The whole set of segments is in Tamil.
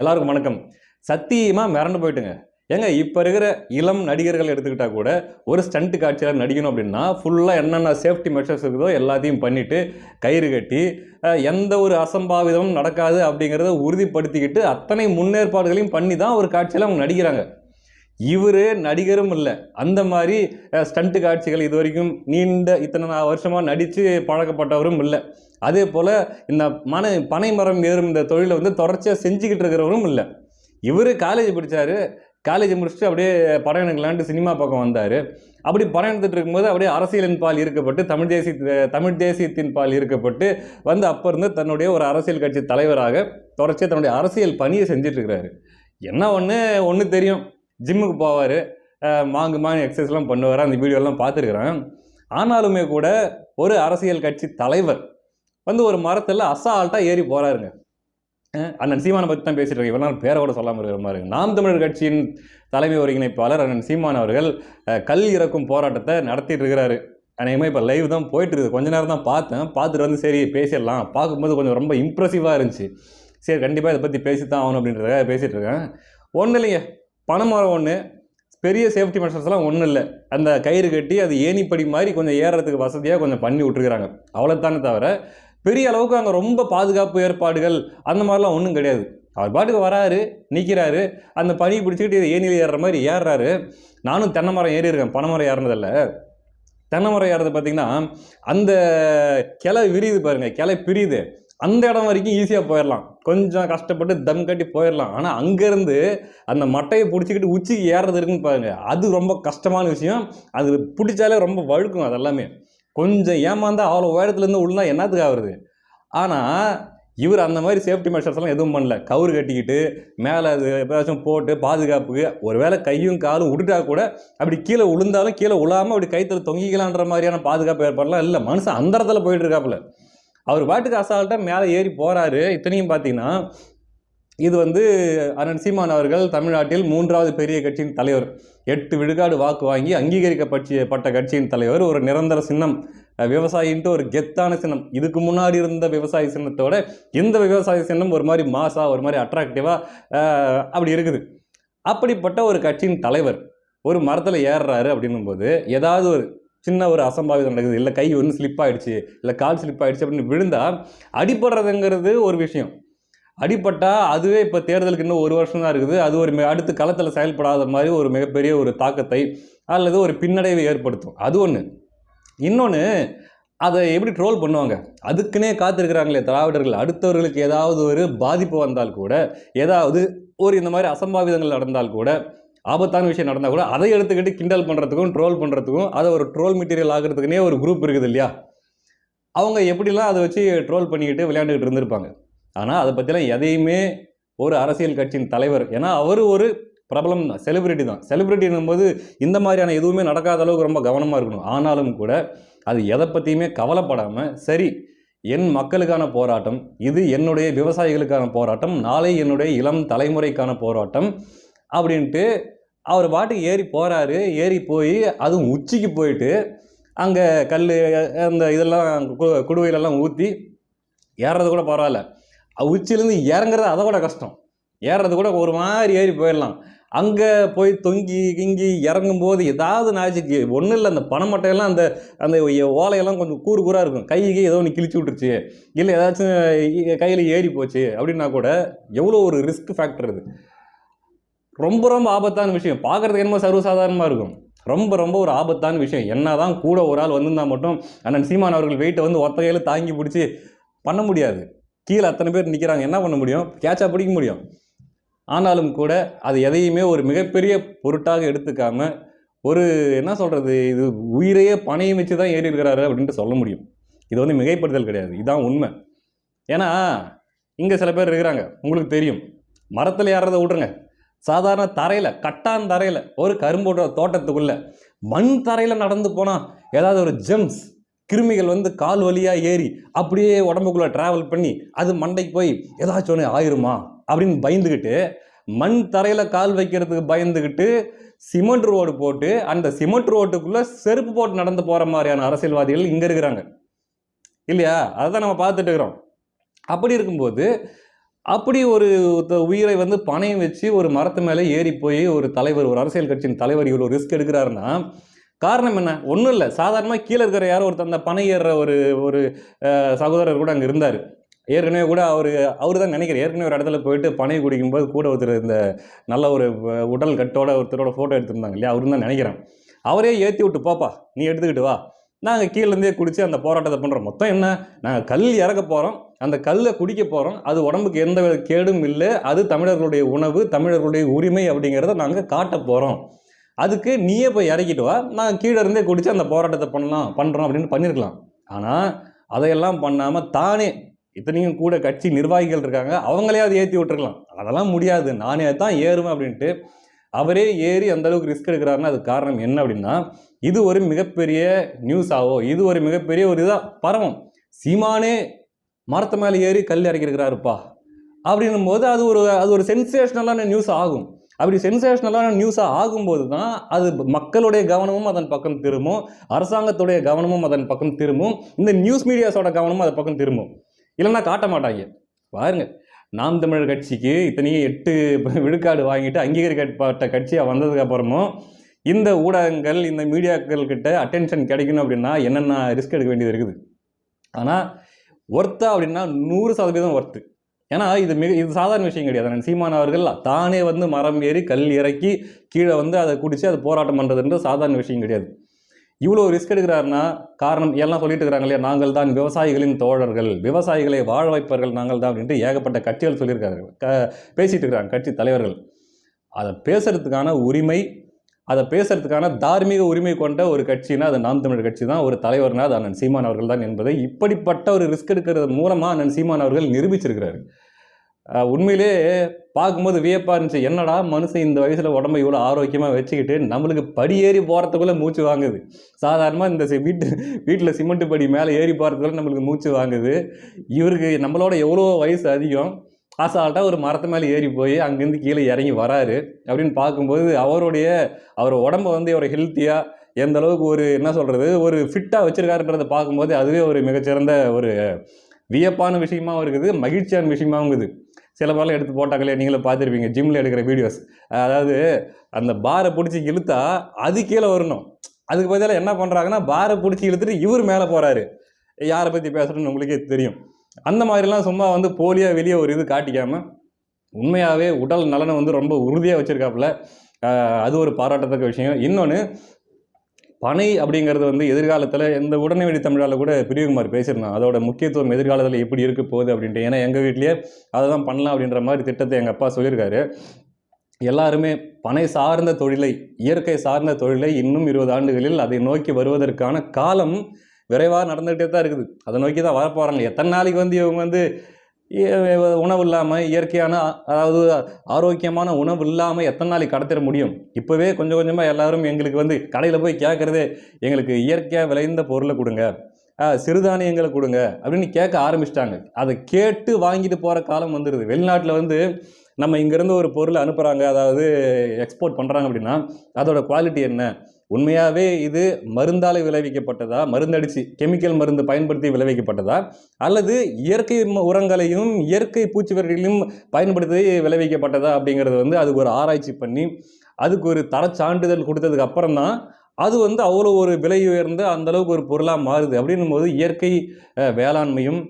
எல்லாருக்கும் வணக்கம். சத்தியமாக மிரண்டு போயிட்டுங்க. ஏங்க இப்போ இருக்கிற இளம் நடிகர்கள் எடுத்துக்கிட்டால் கூட ஒரு ஸ்டண்ட் காட்சியில் நடிக்கணும் அப்படின்னா ஃபுல்லாக என்னென்ன சேஃப்டி மெஷர்ஸ் இருக்குதோ எல்லாத்தையும் பண்ணிவிட்டு கயிறு கட்டி எந்த ஒரு அசம்பாவிதமும் நடக்காது அப்படிங்கிறத உறுதிப்படுத்திக்கிட்டு அத்தனை முன்னேற்பாடுகளையும் பண்ணி தான் ஒரு காட்சியில் அவங்க நடிக்கிறாங்க. இவர் நடிகரும் இல்லை. அந்த மாதிரி ஸ்டண்ட் காட்சிகள் இது வரைக்கும் நீண்ட இத்தனை வருஷமாக நடித்து பழக்கப்பட்டவரும் இல்லை. அதே போல் இந்த மன பனை மரம் ஏறும் இந்த தொழிலை வந்து தொடர்ச்சியாக செஞ்சுக்கிட்டு இருக்கிறவரும் இல்லை. இவர் காலேஜ் படித்தார் காலேஜ் முடிச்சுட்டு அப்படியே படம் எடுக்கலான்ட்டு சினிமா பக்கம் வந்தார். அப்படி படம் எடுத்துட்டு இருக்கும்போது அப்படியே அரசியலின் பால் ஈர்க்கப்பட்டு தமிழ் தேசிய தமிழ் தேசியத்தின் பால் ஈர்க்கப்பட்டு வந்து அப்போ இருந்து தன்னுடைய ஒரு அரசியல் கட்சி தலைவராக தொடர்ச்சியாக தன்னுடைய அரசியல் பணியை செஞ்சிட்ருக்கிறாரு என்ன ஒன்று ஒன்று தெரியும். ஜிம்முக்கு போவார். மாங்கு மாங்கு எக்ஸசைஸ்லாம் பண்ணுவார். அந்த வீடியோலாம் பார்த்துருக்குறேன். ஆனாலுமே கூட ஒரு அரசியல் கட்சி தலைவர் வந்து ஒரு மரத்தில் அசால்ட்டாக ஏறி போகிறாருங்க அண்ணன் சீமானை பற்றி தான் பேசிட்டு இருக்கேன். இவ்வளோ பேரை கூட சொல்லாமல் இருக்கிற மாதிரி நாம் தமிழர் கட்சியின் தலைமை ஒருங்கிணைப்பாளர் அண்ணன் சீமான் அவர்கள் கல் இறக்கும் போராட்டத்தை நடத்திட்டு இருக்கிறாரு. அநேகமாக இப்போ லைவ் தான் போயிட்டு இருக்குது. கொஞ்ச நேரம் தான் பார்த்தேன். பார்த்துட்டு வந்து சரி பேசிடலாம். பார்க்கும்போது கொஞ்சம் ரொம்ப இம்ப்ரெசிவாக இருந்துச்சு. சரி கண்டிப்பாக இதை பற்றி பேசி தான் ஆகணும் அப்படின்றத பேசிகிட்டு இருக்கேன். ஒன்றும் இல்லைங்க. பணமரம் ஒன்று பெரிய சேஃப்டி மெஷர்ஸ்லாம் ஒன்றும் இல்லை. அந்த கயிறு கட்டி அது ஏணிப்படி மாதிரி கொஞ்சம் ஏறுறதுக்கு வசதியாக கொஞ்சம் பண்ணி விட்டுருக்குறாங்க. அவ்வளோதானே தவிர பெரிய அளவுக்கு அங்கே ரொம்ப பாதுகாப்பு ஏற்பாடுகள் அந்த மாதிரிலாம் ஒன்றும் கிடையாது. அவர் பாட்டுக்கு வராரு நிற்கிறாரு அந்த பனி பிடிச்சிக்கிட்டு இது ஏணியில் ஏறுற மாதிரி ஏறுறாரு. நானும் தென்னை மரம் ஏறி இருக்கேன். பனை மரம் ஏறினதில்ல. தென்னை மரம் ஏறது பார்த்திங்கன்னா அந்த கிளை விரியுது பாருங்க. கிளை பிரியுது. அந்த இடம் வரைக்கும் ஈஸியாக போயிடலாம் கொஞ்சம் கஷ்டப்பட்டு தம் கட்டி போயிடலாம் ஆனால் அங்கேருந்து அந்த மட்டையை பிடிச்சிக்கிட்டு உச்சிக்கு ஏறுறது இருக்குன்னு பாருங்க. அது ரொம்ப கஷ்டமான விஷயம். அது பிடிச்சாலே ரொம்ப வழுக்கும் அதெல்லாமே. கொஞ்சம் ஏமாந்தா அவ்வளோ உயரத்துலேருந்து உள்ளா என்னத்துக்கு ஆகுறது ஆனால் இவர் அந்த மாதிரி சேஃப்டி மெஷர்ஸ்லாம் எதுவும் பண்ணல. கவுரு கட்டிக்கிட்டு மேலே அது எப்போதாச்சும் போட்டு பாதுகாப்புக்கு ஒருவேளை கையும் காலும் விட்டுட்டா கூட அப்படி கீழே விழுந்தாலும் கீழே விழாமல் அப்படி கைத்தில் தொங்கிக்கலான்ற மாதிரியான பாதுகாப்பு ஏற்பாடுலாம் இல்லை. மனுஷன் அந்த இடத்துல போயிட்டு இருக்காப்புல. அவர் பாட்டுக்கு அசால்ட்டாக மேலே ஏறி போகிறாரு இத்தனையும் பார்த்தீங்கன்னா இது வந்து அண்ணன் சீமான் அவர்கள் தமிழ்நாட்டில் மூன்றாவது பெரிய கட்சியின் தலைவர். எட்டு விழுக்காடு வாக்கு வாங்கி அங்கீகரிக்கப்பட்ட கட்சியின் தலைவர். ஒரு நிரந்தர சின்னம். விவசாயின்ட்டு ஒரு கெத்தான சின்னம். இதுக்கு முன்னாடி இருந்த விவசாய சின்னத்தோட இந்த விவசாய சின்னம் ஒரு மாதிரி மாசாக ஒரு மாதிரி அட்ராக்டிவாக அப்படி இருக்குது. அப்படிப்பட்ட ஒரு கட்சியின் தலைவர் ஒரு மரத்தில் ஏறுறாரு அப்படின்னும் போது ஏதாவது ஒரு சின்ன ஒரு அசம்பாவிதம் நடக்குது. இல்லை கை ஒன்று ஸ்லிப் ஆகிடுச்சு இல்லை கால் ஸ்லிப் ஆகிடுச்சு அப்படின்னு விழுந்தால் அடிபடுறதுங்கிறது ஒரு விஷயம். அடிப்பட்டால் அதுவே இப்போ தேர்தலுக்கு இன்னும் ஒரு வருஷம் தான் இருக்குது. அது ஒரு அடுத்து களத்தில் செயல்படாத மாதிரி ஒரு மிகப்பெரிய ஒரு தாக்கத்தை அல்லது ஒரு பின்னடைவை ஏற்படுத்தும். அது ஒன்று இன்னொன்று அதை எப்படி ட்ரோல் பண்ணுவாங்க? அதுக்குன்னே காத்திருக்கிறாங்களே திராவிடர்கள். அடுத்தவர்களுக்கு ஏதாவது ஒரு பாதிப்பு வந்தால் கூட ஏதாவது ஒரு இந்த மாதிரி அசம்பாவிதங்கள் நடந்தால் கூட ஆபத்தான விஷயம் நடந்தால் கூட அதை எடுத்துக்கிட்டு கிண்டல் பண்ணுறதுக்கும் ட்ரோல் பண்ணுறதுக்கும் அதை ஒரு ட்ரோல் மெட்டீரியல் ஆகிறதுக்குனே ஒரு குரூப் இருக்குது இல்லையா? அவங்க எப்படிலாம் அதை வச்சு ட்ரோல் பண்ணிக்கிட்டு விளையாண்டுக்கிட்டு இருந்திருப்பாங்க? ஆனால் அதை பற்றிலாம் எதையுமே ஒரு அரசியல் கட்சியின் தலைவர் ஏன்னா அவர் ஒரு பிரபலம் தான் செலிபிரிட்டி தான். செலிபிரிட்டின்னும் போது இந்த மாதிரியான எதுவுமே நடக்காத அளவுக்கு ரொம்ப கவனமாக இருக்கணும். ஆனாலும் கூட அது எதை பற்றியுமே கவலைப்படாமல் சரி என் மக்களுக்கான போராட்டம் இது என்னுடைய விவசாயிகளுக்கான போராட்டம் நாளை என்னுடைய இளம் தலைமுறைக்கான போராட்டம் அப்படின்ட்டு அவர் பாட்டுக்கு ஏறி போகிறாரு ஏறி போய் அதுவும் உச்சிக்கு போயிட்டு அங்கே கல் அந்த இதெல்லாம் கு- குடுவையிலெல்லாம் ஊற்றி ஏறுறது கூட பரவாயில்ல. உச்சிலேருந்து உச்சியிலேருந்து இறங்குறது அதை கூட கஷ்டம். ஏறுறது கூட ஒரு மாதிரி ஏறி போயிடலாம். அங்கே போய் தொங்கி கிங்கி இறங்கும்போது ஏதாவது நாச்சுக்கு ஒன்றும் இல்லை அந்த பணமட்டையெல்லாம் அந்த அந்த ஓலையெல்லாம் கொஞ்சம் கூறு கூறாக இருக்கும். கைக்கு ஏதோ ஒன்று கிழிச்சு விட்டுருச்சு. இல்லை ஏதாச்சும் கையில் ஏறி போச்சு அப்படின்னா கூட எவ்வளோ ஒரு ரிஸ்க் ஃபேக்டர் இது ரொம்ப ரொம்ப ஆபத்தான விஷயம். பார்க்குறதுக்கு என்னமோ சர்வசாதாரணமாக இருக்கும். ரொம்ப ரொம்ப ஒரு ஆபத்தான விஷயம். என்னதான் கூட ஒரு ஆள் வந்திருந்தா மட்டும் அண்ணன் சீமான் அவர்கள் வெயிட்டை வந்து ஒத்த கையில் தாங்கி பிடிச்சி பண்ண முடியாது. கீழே அத்தனை பேர் நிற்கிறாங்க என்ன பண்ண முடியும்? கேட்சாக பிடிக்க முடியும். ஆனாலும் கூட அது எதையுமே ஒரு மிகப்பெரிய பொருட்டாக எடுத்துக்காம ஒரு என்ன சொல்கிறது இது உயிரையே பணையும் வச்சு தான் ஏறி இருக்கிறாரு அப்படின்ட்டு சொல்ல முடியும். இது வந்து மிகைப்படுத்தல் கிடையாது. இதுதான் உண்மை. ஏன்னா இங்கே சில பேர் இருக்கிறாங்க. உங்களுக்கு தெரியும். மரத்தில் ஏறதை விட்ருங்க சாதாரண தரையில் கட்டான் தரையில் ஒரு கரும்போட தோட்டத்துக்குள்ளே மண் தரையில் நடந்து போனால் ஏதாவது ஒரு ஜெம்ஸ் கிருமிகள் வந்து கால் வழியாக ஏறி அப்படியே உடம்புக்குள்ளே ட்ராவல் பண்ணி அது மண்டைக்கு போய் ஏதாச்சும் ஒன்று ஆயிருமா அப்படின்னு பயந்துக்கிட்டு மண் தரையில் கால் வைக்கிறதுக்கு பயந்துக்கிட்டு சிமெண்ட் ரோடு போட்டு அந்த சிமெண்ட் ரோட்டுக்குள்ளே செருப்பு போட்டு நடந்து போகிற மாதிரியான அரசியல்வாதிகள் இங்கே இருக்கிறாங்க. இல்லையா? அதை தான் நம்ம பார்த்துட்டு இருக்கிறோம். அப்படி இருக்கும்போது அப்படி ஒரு உயிரை வந்து பணையம் வச்சு ஒரு மரத்து மேலே ஏறி போய் ஒரு தலைவர் ஒரு அரசியல் கட்சியின் தலைவர் இவ்வளோ ரிஸ்க் எடுக்கிறாருன்னா காரணம் என்ன? ஒன்றும் இல்லை. சாதாரணமாக கீழே இருக்கிற யாரோ ஒருத்தர் அந்த பனை ஏறுற ஒரு ஒரு சகோதரர் கூட அங்கே இருந்தார். ஏற்கனவே கூட அவர் அவர் தான் நினைக்கிறேன். ஏற்கனவே ஒரு இடத்துல போயிட்டு பனை குடிக்கும்போது கூட ஒருத்தர் இந்த நல்ல ஒரு உடல் கட்டோட ஒருத்தரோட ஃபோட்டோ எடுத்திருந்தாங்க இல்லையா? அவரு தான் நினைக்கிறேன். அவரே ஏற்றி விட்டு போப்பா நீ எடுத்துக்கிட்டு வா. நாங்கள் கீழேருந்தே குடித்து அந்த போராட்டத்தை பண்ணுறோம் மொத்தம் என்ன? நாங்கள் கல் இறக்க போகிறோம் அந்த கல்லை குடிக்க போகிறோம் அது உடம்புக்கு எந்த வித கேடும் இல்லை. அது தமிழர்களுடைய உணவு தமிழர்களுடைய உரிமை அப்படிங்கிறத நாங்கள் காட்ட போகிறோம் அதுக்கு நீயே போய் இறக்கிட்டு வா. நாங்கள் கீழே இருந்தே குடித்து அந்த போராட்டத்தை பண்ணலாம் பண்ணுறோம் அப்படின்னு பண்ணியிருக்கலாம் ஆனால் அதையெல்லாம் பண்ணாமல் தானே இத்தனையும் கூட கட்சி நிர்வாகிகள் இருக்காங்க. அவங்களே அதை ஏற்றி விட்டுருக்கலாம். அதெல்லாம் முடியாது. நானே தான் ஏறுவேன் அப்படின்ட்டு அவரே ஏறி அந்த அளவுக்கு ரிஸ்க் எடுக்கிறாருன்னா அது காரணம் என்ன அப்படின்னா இது ஒரு மிகப்பெரிய நியூஸ் ஆகும் இது ஒரு மிகப்பெரிய ஒரு இதாக பரவும். சீமானே மரத்து மேலே ஏறி கல் இறக்கியிருக்கிறாருப்பா. அப்படின்னும் போது அது ஒரு அது ஒரு சென்சேஷனலான நியூஸ் ஆகும். அப்படி சென்சேஷனலான நியூஸாக ஆகும்போது தான் அது மக்களுடைய கவனமும் அதன் பக்கம் திரும்பும் அரசாங்கத்துடைய கவனமும் அதன் பக்கம் திரும்பும் இந்த நியூஸ் மீடியாஸோட கவனமும் அதன் பக்கம் திரும்பும். இல்லைன்னா காட்ட மாட்டாங்க. பாருங்கள் நாம் தமிழர் கட்சிக்கு இத்தனையும் எட்டு விழுக்காடு வாங்கிட்டு அங்கீகரிக்கப்பட்ட கட்சியாக வந்ததுக்கப்புறமும் இந்த ஊடகங்கள் இந்த மீடியாக்கள் கிட்ட அட்டென்ஷன் கிடைக்கணும் அப்படின்னா என்னென்ன ரிஸ்க் எடுக்க வேண்டியது இருக்குது? ஆனால் ஒர்த்தா அப்படின்னா நூறு சதவீதம் ஒர்த்து ஏன்னா இது மிக இது சாதாரண விஷயம் கிடையாது. அண்ணன் சீமான் அவர்கள் தானே வந்து மரம் ஏறி கல் இறக்கி கீழே வந்து அதை குடித்து அதை போராட்டம் பண்ணுறதுன்றது சாதாரண விஷயம் கிடையாது. இவ்வளோ ரிஸ்க் எடுக்கிறாருன்னா காரணம் எல்லாம் சொல்லிட்டு இருக்கிறாங்க இல்லையா? நாங்கள் தான் விவசாயிகளின் தோழர்கள். விவசாயிகளை வாழ வைப்பவர்கள் நாங்கள் தான் அப்படின்ட்டு ஏகப்பட்ட கட்சிகள் சொல்லியிருக்காங்க க பேசிகிட்டு இருக்கிறாங்க கட்சி தலைவர்கள். அதை பேசுகிறதுக்கான உரிமை அதை பேசுறதுக்கான தார்மீக உரிமை கொண்ட ஒரு கட்சினா அது நாம் தமிழர் கட்சி தான். ஒரு தலைவர்னா அது அண்ணன் சீமான் அவர்கள் தான் என்பதை இப்படிப்பட்ட ஒரு ரிஸ்க் எடுக்கிறது மூலமாக அண்ணன் சீமான் அவர்கள் நிரூபிச்சிருக்கிறாரு. உண்மையிலே பார்க்கும்போது வியப்பாக இருந்துச்சு. என்னடா மனுஷன் இந்த வயசில் உடம்பை இவ்வளோ ஆரோக்கியமாக வச்சுக்கிட்டு நம்மளுக்கு படி ஏறி போகிறதுக்குள்ளே மூச்சு வாங்குது. சாதாரணமாக இந்த வீட்டு வீட்டில் சிமெண்ட் படி மேலே ஏறி போகிறதுக்குள்ள நம்மளுக்கு மூச்சு வாங்குது. இவருக்கு நம்மளோட எவ்வளோ வயசு அதிகம். அசால்ட்டாக ஒரு மரத்து மேலே ஏறி போய் அங்கேருந்து கீழே இறங்கி வராரு. அப்படின்னு பார்க்கும்போது அவருடைய அவர் உடம்ப வந்து ஒரு ஹெல்த்தியாக எந்த அளவுக்கு ஒரு என்ன சொல்கிறது ஒரு ஃபிட்டாக வச்சுருக்காருன்றதை பார்க்கும்போது அதுவே ஒரு மிகச்சிறந்த ஒரு வியப்பான விஷயமாவும் இருக்குது மகிழ்ச்சியான விஷயமாவும் இருக்குது. சில பேர்லாம் எடுத்து போட்டாங்களே நீங்களும் பார்த்துருப்பீங்க ஜிம்மில் எடுக்கிற வீடியோஸ் அதாவது அந்த பாரை பிடிச்சி இழுத்தா அது கீழே வரணும். அதுக்கு பதிலாக என்ன பண்ணுறாங்கன்னா பாரை பிடிச்சி இழுத்துட்டு இவர் மேலே போகிறாரு யாரை பற்றி பேசுகிறேன்னு உங்களுக்கே தெரியும். அந்த மாதிரிலாம் சும்மா வந்து போலியாக வெளியே ஒரு இது காட்டிக்காமல் உண்மையாகவே உடல் நலனை வந்து ரொம்ப உறுதியாக வச்சுருக்காப்புல. அது ஒரு பாராட்டத்தக்க விஷயம். இன்னொன்று பனை அப்படிங்கிறது வந்து எதிர்காலத்தில் இந்த உடனடி தமிழால் கூட பிரியகுமார் பேசியிருந்தான். அதோட முக்கியத்துவம் எதிர்காலத்தில் எப்படி இருக்க போகுது அப்படின்ட்டு. ஏன்னா எங்கள் வீட்லேயே அதை தான் பண்ணலாம் அப்படின்ற மாதிரி திட்டத்தை எங்கள் அப்பா சொல்லியிருக்காரு. எல்லாருமே பனை சார்ந்த தொழிலை இயற்கை சார்ந்த தொழிலை இன்னும் இருபது ஆண்டுகளில் அதை நோக்கி வருவதற்கான காலம் விரைவாக நடந்துகிட்டே தான் இருக்குது. அதை நோக்கி தான் வரப்போகிறாங்க எத்தனை நாளைக்கு வந்து இவங்க வந்து உணவு இல்லாமல் இயற்கையான அதாவது ஆரோக்கியமான உணவு இல்லாமல் எத்தனை நாளைக்கு கடத்திட முடியும்? இப்போவே கொஞ்சம் கொஞ்சமாக எல்லோரும் எங்களுக்கு வந்து கடையில் போய் கேட்குறதே எங்களுக்கு இயற்கையாக விளைந்த பொருளை கொடுங்க. சிறுதானியங்களை கொடுங்க அப்படின்னு கேட்க ஆரம்பிச்சிட்டாங்க. அதை கேட்டு வாங்கிட்டு போகிற காலம் வந்துடுது வெளிநாட்டில் வந்து நம்ம இங்கேருந்து ஒரு பொருளை அனுப்புகிறாங்க அதாவது எக்ஸ்போர்ட் பண்ணுறாங்க அப்படின்னா அதோட குவாலிட்டி என்ன? உண்மையாகவே இது மருந்தால் விளைவிக்கப்பட்டதா? மருந்தடிச்சு கெமிக்கல் மருந்து பயன்படுத்தி விளைவிக்கப்பட்டதா? அல்லது இயற்கை ம- உரங்களையும் இயற்கை பூச்சிவர்களையும் பயன்படுத்தி விளைவிக்கப்பட்டதா அப்படிங்கிறது வந்து அதுக்கு ஒரு ஆராய்ச்சி பண்ணி அதுக்கு ஒரு தரச் சான்றிதழ் கொடுத்ததுக்கு அப்புறம் தான் அது வந்து அவ்வளோ ஒரு விலை உயர்ந்து அந்த அளவுக்கு ஒரு பொருளாக மாறுது. அப்படின்னும் போது இயற்கை வேளாண்மையும்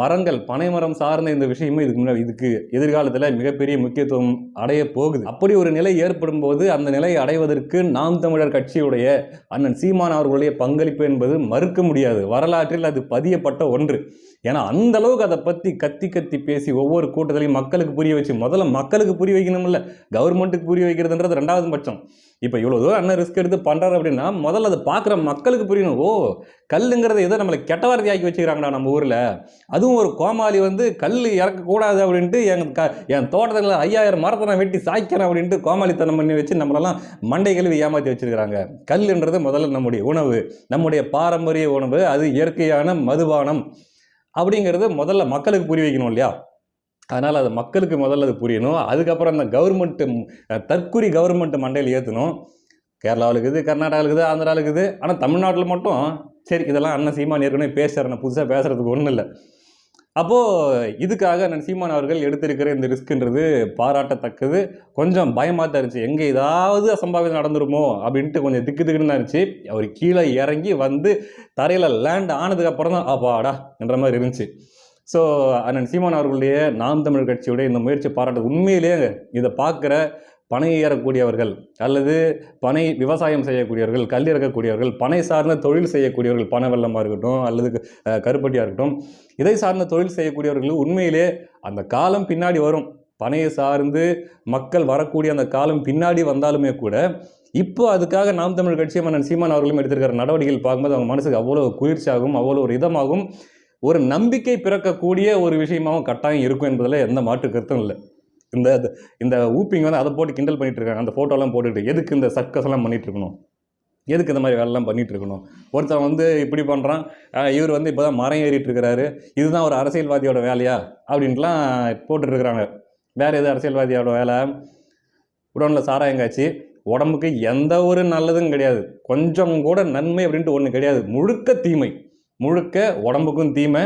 மரங்கள் பனைமரம் சார்ந்த இந்த விஷயமும் இதுக்கு முன்னாடி இதுக்கு எதிர்காலத்தில் மிகப்பெரிய முக்கியத்துவம் அடைய போகுது. அப்படி ஒரு நிலை ஏற்படும் போது அந்த நிலையை அடைவதற்கு நாம் தமிழர் கட்சியுடைய அண்ணன் சீமான் அவர்களுடைய பங்களிப்பு என்பது மறுக்க முடியாது. வரலாற்றில் அது பதியப்பட்ட ஒன்று. ஏன்னா அந்த அளவுக்கு அதை பற்றி கத்தி கத்தி பேசி ஒவ்வொரு கூட்டத்திலையும் மக்களுக்கு புரிய வச்சு முதல்ல மக்களுக்கு புரிய வைக்கணும்ல. கவர்மெண்ட்டுக்கு புரிய வைக்கிறதுன்றது ரெண்டாவது பட்சம். இப்போ இவ்வளோ தூரம் அண்ணன் ரிஸ்க் எடுத்து பண்ணுறாரு அப்படின்னா முதல்ல அதை பார்க்குற மக்களுக்கு புரியணும். ஓ கல்லுங்கிறத ஏதோ நம்மளை கெட்ட வார்த்தை ஆக்கி வச்சுக்கிறாங்கடா நம்ம ஊரில். அதுவும் ஒரு கோமாளி வந்து கல் இறக்கக்கூடாது அப்படின்ட்டு என் க என் தோட்டத்தில் ஐயாயிரம் மரத்தை நான் வெட்டி சாய்க்கிறேன் அப்படின்ட்டு கோமாளித்தனம் பண்ணி வச்சு நம்மளெல்லாம் மண்டை கழுவி ஏமாற்றி வச்சிருக்கிறாங்க. கல்லுன்றது முதல்ல நம்முடைய உணவு நம்முடைய பாரம்பரிய உணவு அது இயற்கையான மதுபானம் அப்படிங்கிறது முதல்ல மக்களுக்கு புரிய வைக்கணும் இல்லையா? அதனால் அது மக்களுக்கு முதல்ல அது புரியணும். அதுக்கப்புறம் அந்த கவர்மெண்ட்டு தற்குறி கவர்மெண்ட் மண்டையில் ஏற்றணும் கேரளாவில் இருக்குது கர்நாடகாவில் இருக்குது ஆந்திராவில் இருக்குது. ஆனால் தமிழ்நாட்டில் மட்டும் சரி இதெல்லாம் அண்ணன் சீமான் ஏற்கனவே பேசுகிறேன் புதுசாக பேசுகிறதுக்கு ஒன்றும் இல்லை. அப்போது இதுக்காக நான் சீமான் அவர்கள் எடுத்திருக்கிற இந்த ரிஸ்க்ன்றது பாராட்டத்தக்கது. கொஞ்சம் பயமாக தான் இருந்துச்சு. எங்கே ஏதாவது அசம்பாவிதம் நடந்துருமோ அப்படின்ட்டு கொஞ்சம் திக்கு திக்குன்னு தான் இருந்துச்சு. அவர் கீழே இறங்கி வந்து தரையில் லேண்ட் ஆனதுக்கப்புறம் தான் அப்பாடா என்ற மாதிரி இருந்துச்சு. ஸோ அண்ணன் சீமான் அவர்களுடைய நாம் தமிழ் கட்சியுடைய இந்த முயற்சி பாராட்டு உண்மையிலேயே இதை பார்க்குற பனை ஏறக்கூடியவர்கள் அல்லது பனை விவசாயம் செய்யக்கூடியவர்கள் கல் இறக்கக்கூடியவர்கள் பனை சார்ந்த தொழில் செய்யக்கூடியவர்கள் பனை வெள்ளமாக இருக்கட்டும் அல்லது கருப்பட்டியாக இருக்கட்டும் இதை சார்ந்த தொழில் செய்யக்கூடியவர்கள் உண்மையிலே அந்த காலம் பின்னாடி வரும். பனையை சார்ந்து மக்கள் வரக்கூடிய அந்த காலம் பின்னாடி வந்தாலுமே கூட இப்போ அதுக்காக நாம் தமிழ் கட்சியும் அண்ணன் சீமான் அவர்களும் எடுத்திருக்கிற நடவடிக்கைகள் பார்க்கும்போது அவங்க மனசுக்கு அவ்வளோ குளிர்ச்சியாகும் அவ்வளோ ஒரு இதமாகும். ஒரு நம்பிக்கை பிறக்கக்கூடிய ஒரு விஷயமாகவும் கட்டாயம் இருக்கும் என்பதில் எந்த மாற்று கருத்தும் இல்லை. இந்த இந்த ஊப்பிங் வந்து அதை போட்டு கிண்டல் பண்ணிட்டு இருக்காங்க. அந்த ஃபோட்டோலாம் போட்டுட்டு எதுக்கு இந்த சர்க்கஸ் எல்லாம் பண்ணிட்டு இருக்கணும்? எதுக்கு இந்த மாதிரி வேலைலாம் பண்ணிட்டு இருக்கணும்? ஒருத்தன் வந்து இப்படி பண்ணுறான் இவர் வந்து இப்போ தான் மரம் ஏறிட்டு இருக்கிறாரு. இதுதான் ஒரு அரசியல்வாதியோட வேலையா? அப்படின்ட்டுலாம் போட்டுட்ருக்குறாங்க வேறு எது அரசியல்வாதியோட வேலை? உடனில் சாராயங்காய்ச்சி உடம்புக்கு எந்த ஒரு நல்லதும் கிடையாது. கொஞ்சம் கூட நன்மை அப்படின்ட்டு ஒன்று கிடையாது. முழுக்க தீமை. முழுக்க உடம்புக்கும் தீமை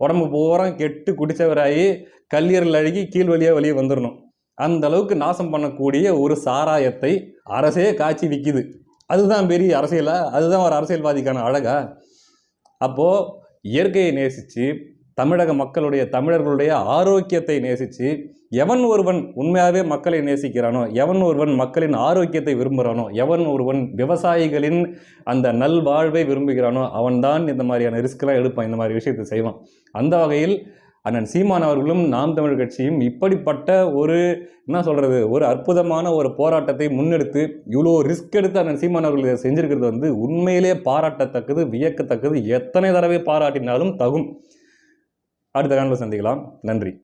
உடம்பு பூரா கெட்டு குடித்தவராகி கல்லீரல் அழுகி கீழ் வழியாக வெளியே வந்துடணும் அந்த அளவுக்கு நாசம் பண்ணக்கூடிய ஒரு சாராயத்தை அரசே காய்ச்சி விற்கிது அதுதான் பெரிய அரசியலா அதுதான் ஒரு அரசியல்வாதிக்கான அழகா. அப்போது இயற்கையை நேசித்து தமிழக மக்களுடைய தமிழர்களுடைய ஆரோக்கியத்தை நேசித்து எவன் ஒருவன் உண்மையாகவே மக்களை நேசிக்கிறானோ எவன் ஒருவன் மக்களின் ஆரோக்கியத்தை விரும்புகிறானோ எவன் ஒருவன் விவசாயிகளின் அந்த நல்வாழ்வை விரும்புகிறானோ அவன்தான் இந்த மாதிரியான ரிஸ்க்லாம் எடுப்பான் இந்த மாதிரி விஷயத்தை செய்வான். அந்த வகையில் அண்ணன் சீமான் அவர்களும் நாம் தமிழ் கட்சியும் இப்படிப்பட்ட ஒரு என்ன சொல்கிறது ஒரு அற்புதமான ஒரு போராட்டத்தை முன்னெடுத்து இவ்வளோ ரிஸ்க் எடுத்து அண்ணன் சீமான் அவர்கள் இதை செஞ்சுருக்கிறது வந்து உண்மையிலே பாராட்டத்தக்கது வியக்கத்தக்கது எத்தனை தடவை பாராட்டினாலும் தகும். அடுத்த காணொலி சந்திக்கலாம். நன்றி.